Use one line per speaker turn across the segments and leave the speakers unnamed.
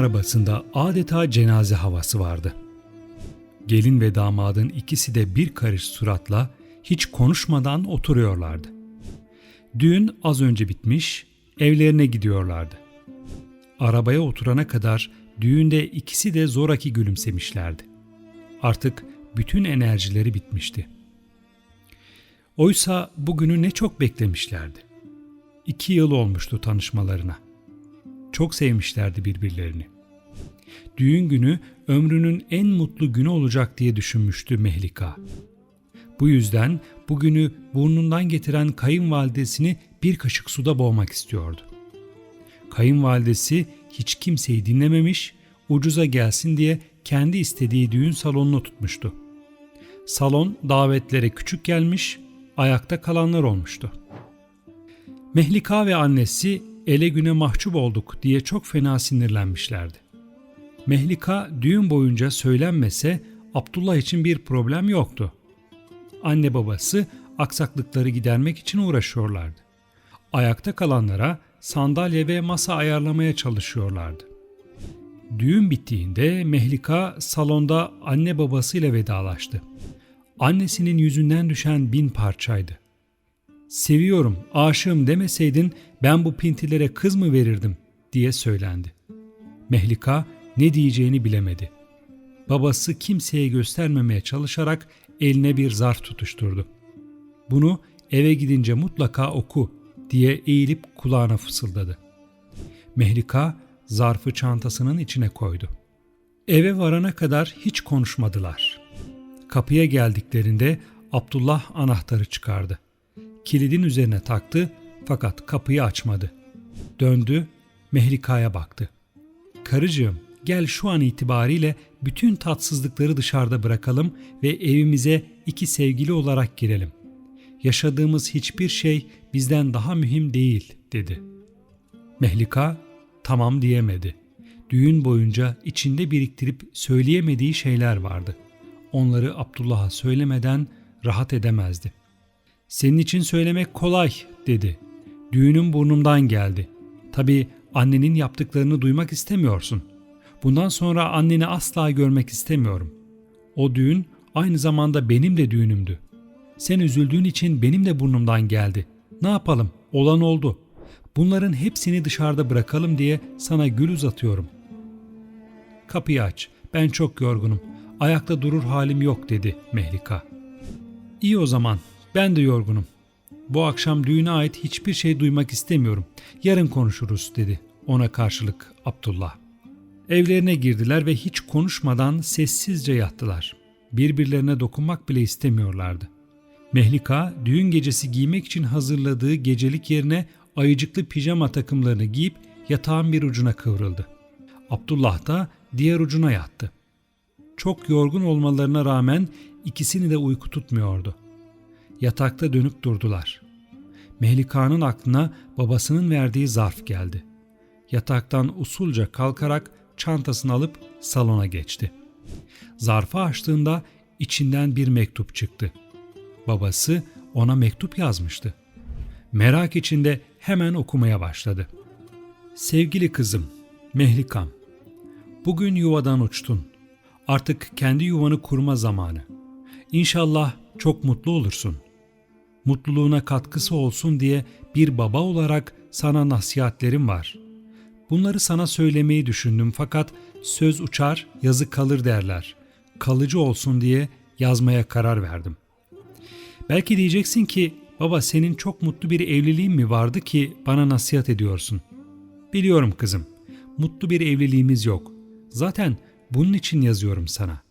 Arabasında adeta cenaze havası vardı. Gelin ve damadın ikisi de bir karış suratla hiç konuşmadan oturuyorlardı. Düğün az önce bitmiş, evlerine gidiyorlardı. Arabaya oturana kadar düğünde ikisi de zoraki gülümsemişlerdi. Artık bütün enerjileri bitmişti. Oysa bugünü ne çok beklemişlerdi. İki yıl olmuştu tanışmalarına. Çok sevmişlerdi birbirlerini. Düğün günü ömrünün en mutlu günü olacak diye düşünmüştü Mehlika. Bu yüzden bugünü burnundan getiren kayınvalidesini bir kaşık suda boğmak istiyordu. Kayınvalidesi hiç kimseyi dinlememiş, ucuza gelsin diye kendi istediği düğün salonunu tutmuştu. Salon davetlere küçük gelmiş, ayakta kalanlar olmuştu. Mehlika ve annesi ele güne mahcup olduk diye çok fena sinirlenmişlerdi. Mehlika düğün boyunca söylenmese Abdullah için bir problem yoktu. Anne babası aksaklıkları gidermek için uğraşıyorlardı. Ayakta kalanlara sandalye ve masa ayarlamaya çalışıyorlardı. Düğün bittiğinde Mehlika salonda anne babasıyla vedalaştı. Annesinin yüzünden düşen bin parçaydı. Seviyorum, aşığım demeseydin ben bu pintilere kız mı verirdim diye söylendi. Mehlika ne diyeceğini bilemedi. Babası kimseye göstermemeye çalışarak eline bir zarf tutuşturdu. Bunu eve gidince mutlaka oku diye eğilip kulağına fısıldadı. Mehlika zarfı çantasının içine koydu. Eve varana kadar hiç konuşmadılar. Kapıya geldiklerinde Abdullah anahtarı çıkardı. Kilidin üzerine taktı fakat kapıyı açmadı. Döndü, Mehlika'ya baktı. Karıcığım gel şu an itibariyle bütün tatsızlıkları dışarıda bırakalım ve evimize iki sevgili olarak girelim. Yaşadığımız hiçbir şey bizden daha mühim değil dedi. Mehlika tamam diyemedi. Düğün boyunca içinde biriktirip söyleyemediği şeyler vardı. Onları Abdullah'a söylemeden rahat edemezdi. Senin için söylemek kolay dedi. Düğünüm burnumdan geldi. Tabii annenin yaptıklarını duymak istemiyorsun. Bundan sonra anneni asla görmek istemiyorum. O düğün aynı zamanda benim de düğünümdü. Sen üzüldüğün için benim de burnumdan geldi. Ne yapalım? Olan oldu. Bunların hepsini dışarıda bırakalım diye sana gül uzatıyorum. Kapıyı aç. Ben çok yorgunum. Ayakta durur halim yok dedi Mehlika. İyi o zaman. Ben de yorgunum. Bu akşam düğüne ait hiçbir şey duymak istemiyorum. Yarın konuşuruz dedi ona karşılık Abdullah. Evlerine girdiler ve hiç konuşmadan sessizce yattılar. Birbirlerine dokunmak bile istemiyorlardı. Mehlika düğün gecesi giymek için hazırladığı gecelik yerine ayıcıklı pijama takımlarını giyip yatağın bir ucuna kıvrıldı. Abdullah da diğer ucuna yattı. Çok yorgun olmalarına rağmen ikisini de uyku tutmuyordu. Yatakta dönüp durdular. Mehlika'nın aklına babasının verdiği zarf geldi. Yataktan usulca kalkarak çantasını alıp salona geçti. Zarfı açtığında içinden bir mektup çıktı. Babası ona mektup yazmıştı. Merak içinde hemen okumaya başladı. Sevgili kızım, Mehlikam, bugün yuvadan uçtun. Artık kendi yuvanı kurma zamanı. İnşallah çok mutlu olursun. Mutluluğuna katkısı olsun diye bir baba olarak sana nasihatlerim var. Bunları sana söylemeyi düşündüm fakat söz uçar, yazı kalır derler. Kalıcı olsun diye yazmaya karar verdim. Belki diyeceksin ki baba senin çok mutlu bir evliliğin mi vardı ki bana nasihat ediyorsun? Biliyorum kızım. Mutlu bir evliliğimiz yok. Zaten bunun için yazıyorum sana.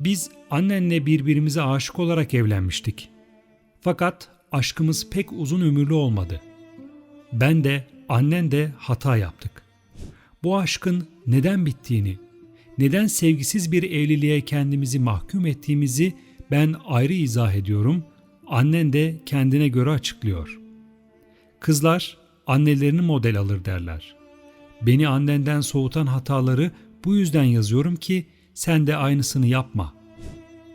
Biz annenle birbirimize aşık olarak evlenmiştik. Fakat aşkımız pek uzun ömürlü olmadı. Ben de annen de hata yaptık. Bu aşkın neden bittiğini, neden sevgisiz bir evliliğe kendimizi mahkum ettiğimizi ben ayrı izah ediyorum, annen de kendine göre açıklıyor. Kızlar annelerini model alır derler. Beni annenden soğutan hataları bu yüzden yazıyorum ki sen de aynısını yapma.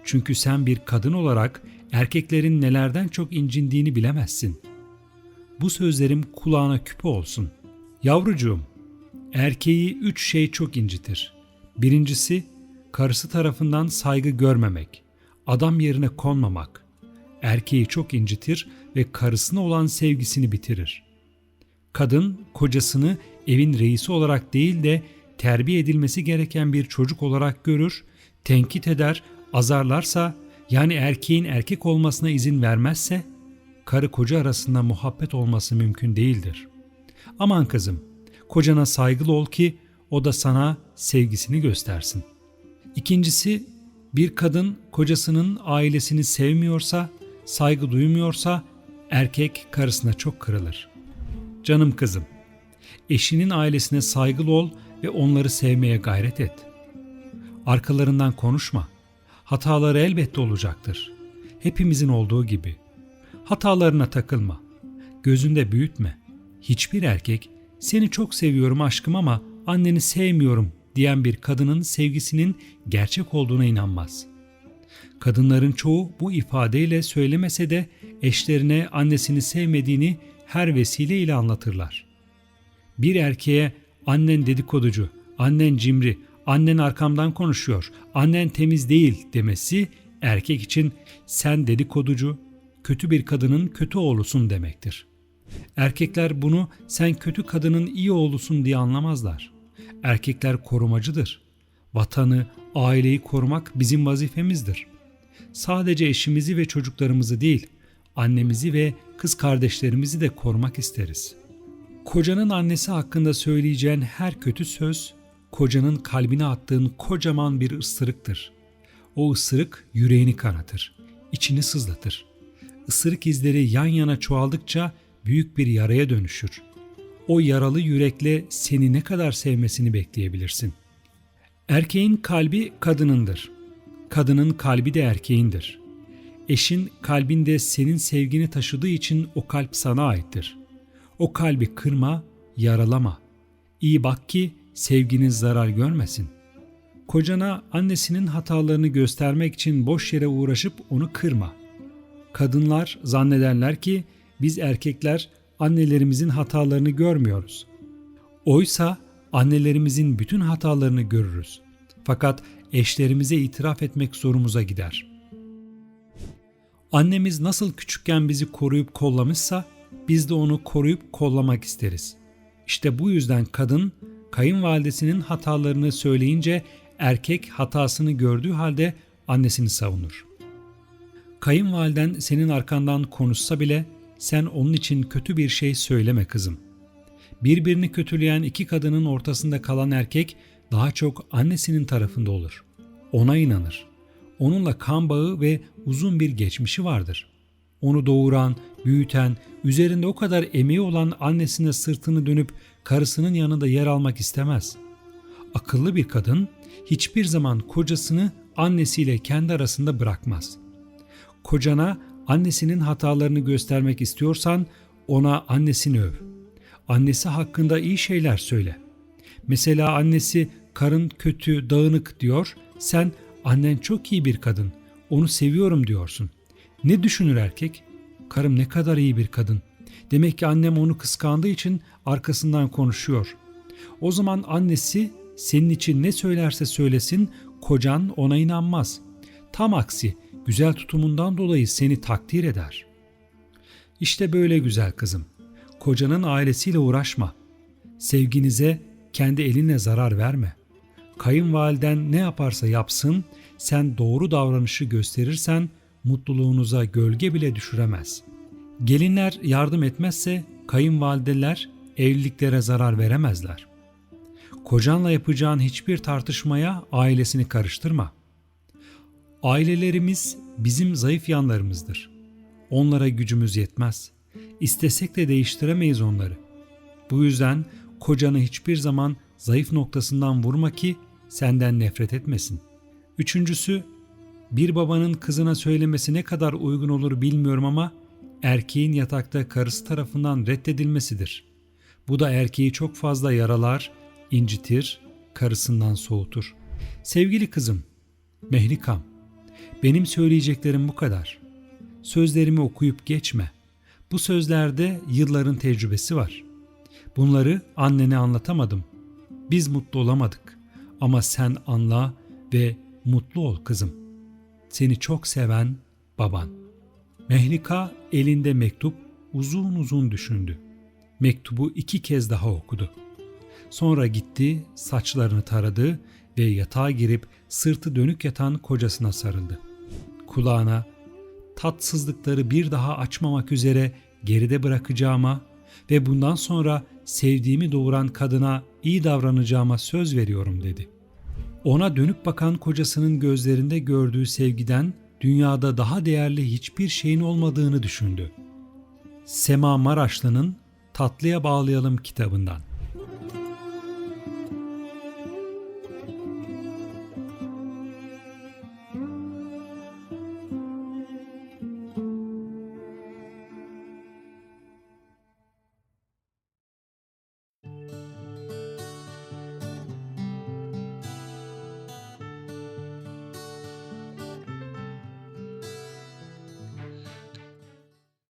Çünkü sen bir kadın olarak erkeklerin nelerden çok incindiğini bilemezsin. Bu sözlerim kulağına küpe olsun. Yavrucuğum, Erkeği üç şey çok incitir. Birincisi, karısı tarafından saygı görmemek, adam yerine konmamak. Erkeği çok incitir ve karısına olan sevgisini bitirir. Kadın, kocasını evin reisi olarak değil de terbiye edilmesi gereken bir çocuk olarak görür, tenkit eder, azarlarsa, yani erkeğin erkek olmasına izin vermezse, karı koca arasında muhabbet olması mümkün değildir. Aman kızım, kocana saygılı ol ki o da sana sevgisini göstersin. İkincisi, bir kadın kocasının ailesini sevmiyorsa, saygı duymuyorsa erkek karısına çok kırılır. Canım kızım, eşinin ailesine saygılı ol ve onları sevmeye gayret et. Arkalarından konuşma. Hataları elbette olacaktır. Hepimizin olduğu gibi. Hatalarına takılma. Gözünde büyütme. Hiçbir erkek seni çok seviyorum aşkım ama anneni sevmiyorum diyen bir kadının sevgisinin gerçek olduğuna inanmaz. Kadınların çoğu bu ifadeyle söylemese de eşlerine annesini sevmediğini her vesileyle anlatırlar. Bir erkeğe annen dedikoducu, annen cimri, annen arkamdan konuşuyor, annen temiz değil demesi erkek için sen dedikoducu, kötü bir kadının kötü oğlusun demektir. Erkekler bunu sen kötü kadının iyi oğlusun diye anlamazlar. Erkekler korumacıdır. Vatanı, aileyi korumak bizim vazifemizdir. Sadece eşimizi ve çocuklarımızı değil, annemizi ve kız kardeşlerimizi de korumak isteriz. Kocanın annesi hakkında söyleyeceğin her kötü söz, kocanın kalbine attığın kocaman bir ısırıktır. O ısırık yüreğini kanatır, içini sızlatır. Isırık izleri yan yana çoğaldıkça büyük bir yaraya dönüşür. O yaralı yürekle seni ne kadar sevmesini bekleyebilirsin. Erkeğin kalbi kadınındır. Kadının kalbi de erkeğindir. Eşin kalbinde senin sevgini taşıdığı için o kalp sana aittir. O kalbi kırma, yaralama. İyi bak ki sevginin zarar görmesin. Kocana annesinin hatalarını göstermek için boş yere uğraşıp onu kırma. Kadınlar zannederler ki biz erkekler annelerimizin hatalarını görmüyoruz. Oysa annelerimizin bütün hatalarını görürüz. Fakat eşlerimize itiraf etmek zorumuza gider. Annemiz nasıl küçükken bizi koruyup kollamışsa biz de onu koruyup kollamak isteriz. İşte bu yüzden kadın kayınvalidesinin hatalarını söyleyince erkek hatasını gördüğü halde annesini savunur. Kayınvaliden senin arkandan konuşsa bile sen onun için kötü bir şey söyleme kızım. Birbirini kötüleyen iki kadının ortasında kalan erkek daha çok annesinin tarafında olur. Ona inanır. Onunla kan bağı ve uzun bir geçmişi vardır. Onu doğuran, büyüten, üzerinde o kadar emeği olan annesine sırtını dönüp karısının yanında yer almak istemez. Akıllı bir kadın hiçbir zaman kocasını annesiyle kendi arasında bırakmaz. Kocana annesinin hatalarını göstermek istiyorsan ona annesini öv. Annesi hakkında iyi şeyler söyle. Mesela annesi karın kötü, dağınık diyor. Sen annen çok iyi bir kadın. Onu seviyorum diyorsun. Ne düşünür erkek? Karım ne kadar iyi bir kadın. Demek ki annem onu kıskandığı için arkasından konuşuyor. O zaman annesi senin için ne söylerse söylesin kocan ona inanmaz. Tam aksi güzel tutumundan dolayı seni takdir eder. İşte böyle güzel kızım. Kocanın ailesiyle uğraşma. Sevginize kendi elinle zarar verme. Kayınvaliden ne yaparsa yapsın, sen doğru davranışı gösterirsen mutluluğunuza gölge bile düşüremez. Gelinler yardım etmezse kayınvalideler evliliklere zarar veremezler. Kocanla yapacağın hiçbir tartışmaya ailesini karıştırma. Ailelerimiz bizim zayıf yanlarımızdır. Onlara gücümüz yetmez. İstesek de değiştiremeyiz onları. Bu yüzden kocanı hiçbir zaman zayıf noktasından vurma ki senden nefret etmesin. Üçüncüsü, bir babanın kızına söylemesi ne kadar uygun olur bilmiyorum ama erkeğin yatakta karısı tarafından reddedilmesidir. Bu da erkeği çok fazla yaralar, incitir, karısından soğutur. Sevgili kızım, Mehlikam, benim söyleyeceklerim bu kadar. Sözlerimi okuyup geçme. Bu sözlerde yılların tecrübesi var. Bunları annene anlatamadım. Biz mutlu olamadık ama sen anla ve mutlu ol kızım. Seni çok seven baban. Mehlika elinde mektup uzun uzun düşündü. Mektubu iki kez daha okudu. Sonra gitti, saçlarını taradı ve yatağa girip sırtı dönük yatan kocasına sarıldı. Kulağına tatsızlıkları bir daha açmamak üzere geride bırakacağıma ve bundan sonra sevdiğimi doğuran kadına iyi davranacağıma söz veriyorum dedi. Ona dönüp bakan kocasının gözlerinde gördüğü sevgiden dünyada daha değerli hiçbir şeyin olmadığını düşündü. Sema Maraşlı'nın Tatlıya Bağlayalım kitabından.